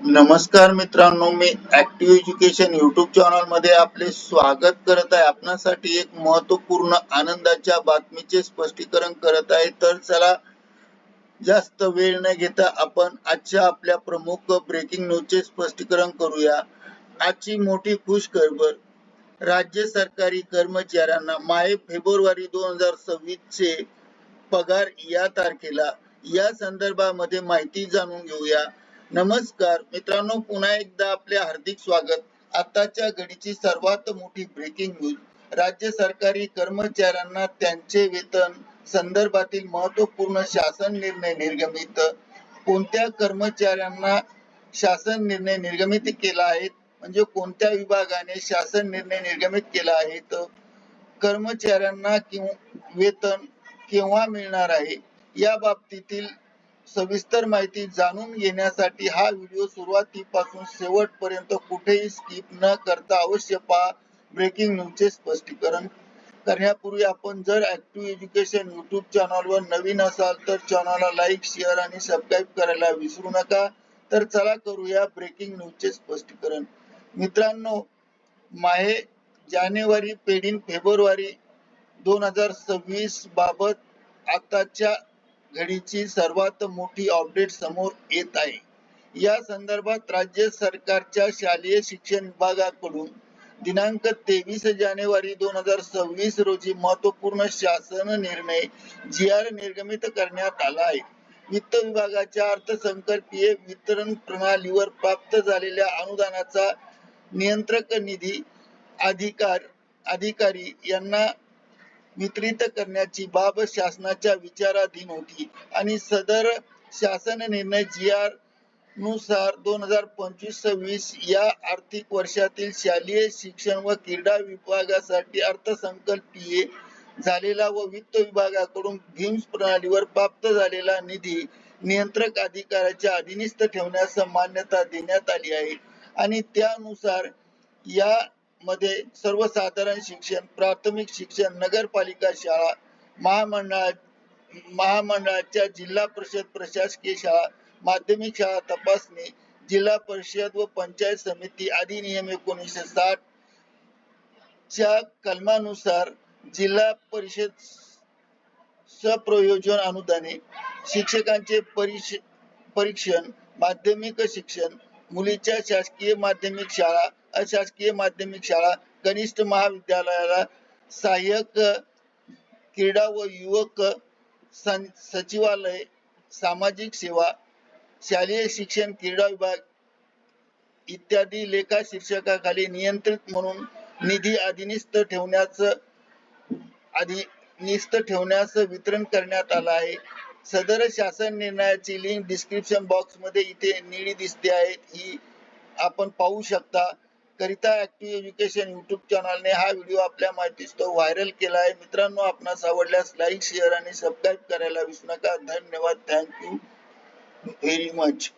नमस्कार मित्रांनो मी ऍक्टिव्ह एज्युकेशन युट्यूब चॅनलमध्ये आपले स्वागत करत आहे. आपणासाठी एक महत्त्वपूर्ण आनंदाच्या बातमीचे स्पष्टीकरण करत आहे. तर चला जास्त वेळ न घेता आपण आजच्या आपल्या प्रमुख ब्रेकिंग न्यूजचे स्पष्टीकरण करूया. आजची मोठी खुश खबर राज्य सरकारी कर्मचाऱ्यांना माहे फेब्रुवारी दोन हजार सव्वीस चे पगार या तारखेला. या संदर्भामध्ये माहिती जाणून घेऊया. नमस्कार मित्रांनो पुन्हा एकदा आपले हार्दिक स्वागत. आताच्या घडीची सर्वात मोठी ब्रेकिंग न्यूज राज्य सरकारी कर्मचाऱ्यांना त्यांचे वेतन संदर्भातील महत्त्वपूर्ण शासन निर्णय निर्गमित. कोणत्या कर्मचाऱ्यांना शासन निर्णय निर्गमित केला आहे? म्हणजे कोणत्या विभागाने शासन निर्णय निर्गमित केला आहे? कर्मचाऱ्यांना किंवा वेतन केव्हा मिळणार आहे? या बाबतीतील सविस्तर माहिती जाणून घेण्यासाठी हा व्हिडिओ सुरुवातीपासून शेवटपर्यंत कुठेही स्किप न करता अवश्य पहा. ब्रेकिंग न्यूजचे स्पष्टीकरण. करण्यापूर्वी आपण जर ऍक्टिव्ह एज्युकेशन युट्यूब चॅनलवर नवीन असाल तर चॅनलला लाईक शेअर आणि सबस्क्राईब करायला विसरू नका. तर चला करूया ब्रेकिंग न्यूजचे स्पष्टीकरण. मित्रांनो माहे जानेवारी पेढीन फेब्रुवारी दोन हजार सव्वीस बाबत आताच्या घडीची सर्वात मोठी अपडेट समोर येत आहे. या संदर्भात राज्य सरकारच्या शालेय शिक्षण विभागाकडून दिनांक तेवीस जानेवारी दोन हजार सव्वीस रोजी महत्त्वपूर्ण शासन निर्णय जी आर निर्गमित करण्यात आला आहे. वित्त विभागाच्या अर्थसंकल्पीय वितरण प्रणालीवर प्राप्त झालेल्या अनुदानाचा नियंत्रक निधी अधिकार अधिकारी यांना वितरित करण्याची बाब शासनाच्या विचाराधीन होती. आणि सदर शासन निर्णय जी आरनुसार दोन हजार पंचवीस सव्वीस या आर्थिक वर्षातील शालेय शिक्षण व क्रीडा विभागासाठी अर्थसंकल्पीय झालेला व वित्त विभागाकडून भीम्स प्रणालीवर प्राप्त झालेला निधी नियंत्रक अधिकाऱ्याच्या अधीनस्थ ठेवण्यास मान्यता देण्यात आली आहे. आणि त्यानुसार या मध्ये सर्वसाधारण शिक्षण प्राथमिक शिक्षण नगरपालिका शाळा महामंडळा महामंडळाच्या जिल्हा परिषद प्रशासकीय शाळा माध्यमिक शाळा तपासणी जिल्हा परिषद व पंचायत समिती अधिनियम एकोणीसशे साठ च्या कलमानुसार जिल्हा परिषद सप्रयोजन अनुदाने शिक्षकांचे परीक्षण माध्यमिक शिक्षण मुलीच्या शासकीय माध्यमिक शाळा अशासकीय माध्यमिक शाळा कनिष्ठ महाविद्यालयाला सहाय्यक क्रीडा व युवक सचिवालय सामाजिक सेवा शालेय शिक्षण क्रीडा विभाग इत्यादी लेखा शीर्षकाखाली नियंत्रित म्हणून निधी अधिनिस्त ठेवण्याच अधिनिस्त ठेवण्यास वितरण करण्यात आला आहे. सदर शासन निर्णयाची लिंक डिस्क्रिप्शन बॉक्समध्ये इथे निळी दिसते आहे. ही आपण पाहू शकता. करिता ऍक्टिव्ह एज्युकेशन युट्यूब चॅनलने हा व्हिडिओ आपल्या माहितीसतो व्हायरल केला आहे. मित्रांनो आपणास आवडल्यास लाईक शेअर आणि सबस्क्राईब करायला विसरू नका. धन्यवाद. Thank you very much